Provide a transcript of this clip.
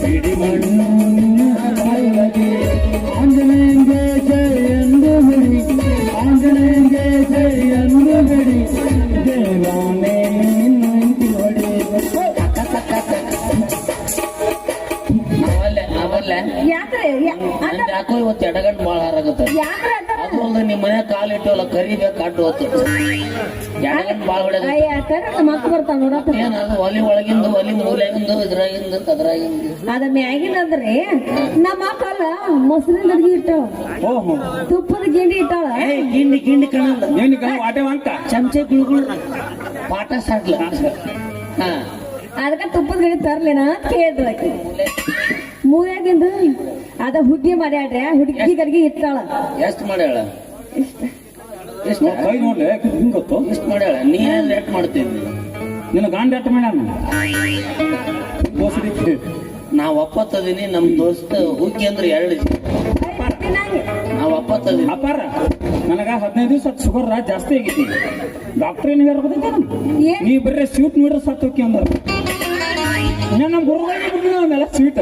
പിടിമണ്ണോ ಅವಲ್ಲೇ ಯಾಕ್ರೆ? ನಂದ್ ಯಾಕೋ ಇವತ್ತು ಎಡಗಂಟ್ ಭಾಳ ಹಾರಾಗತ್ತ ಯಾಕ್ರೆ ಅದ ಅದು ಅಲ್ದ ನಿಮ್ಮ ಮನೆ ಕಾಲು ಇಟ್ಟವಲ್ಲ ಕರಿಬೇಕು ಅಡ್ಡು ಹೊತ್ತು ಎಡಗಂಟ್ ಭಾಳ ಹೊಡೆದ ಅಯ್ಯ ಕರೆ ಮಕ್ಳು ಬರ್ತಾವ ನೋಡತ್ತ ಏನ್ ಅದು ಒಲಿ ಒಳಗಿಂದ ಒಲಿ ಮೂಲೆಗಿಂದ ಇದ್ರಾಗಿಂದ ಅದ್ರಾಗಿಂದ. ಅದ ಮ್ಯಾಗಿನಂದ್ರೆ ನಮ್ಮ ಅಕ್ಕಲ್ಲ ಮೊಸರಿನ ಅಡ್ಗಿ ಇಟ್ಟಾಳ. ಓಹೋ. ತುಪ್ಪದ ಗಿಂಡಿ ಇಟ್ಟಾಳ. ಏ ಗಿಂಡಿ ಗಿಂಡಿ ಕಾಣಲ್ಲ ಚಮಚೆ ಗುಳುಗುಳು ಪಾಠ ಸಾಟ್ಲ. ಹಾ. ಅದಕ್ಕ ತುಪ್ಪದ ಗಿಡ ತರ್ಲಿನ ಅಂತ ಅದ ಹುಗ್ಗಿ ಮಾಡ್ಯಾಡ್ರಿ ಆ ಹುಡುಗಿಗರಿಗೆ ಇಟ್ಟಾಳ. ಎಷ್ಟು ಮಾಡ್ಯಾಳ? ಎಷ್ಟು? ಕೈ ಗೊತ್ತು? ಮಾಡ್ತೀನಿ ನಿನ್ನ ಒಪ್ಪತ್ತದೀನಿ ನಮ್ಮ ದೋಸ್ತ ಹುಗ್ಗಿ ಅಂದ್ರೆ ಎರಡು ನಾವು ಒಪ್ಪತ್ತದೀನಿ ಅಪ್ಪಾರ ನನಗ ಹದಿನೈದು ದಿವಸ ಶುಗರ್ ಜಾಸ್ತಿ ಆಗೈತಿ ಡಾಕ್ಟರ್ ಏನ್ ಹೇಳ್ಬೋದೈತೆ ನೀ ಬರೀ ಸ್ವೀಟ್ ನೋಡ್ರಿ ಸತ್ತು ಹುಕ್ಕಿ ಅಂದ್ರೆ. ನಮ್ ಗುರು ಸ್ವೀಟ್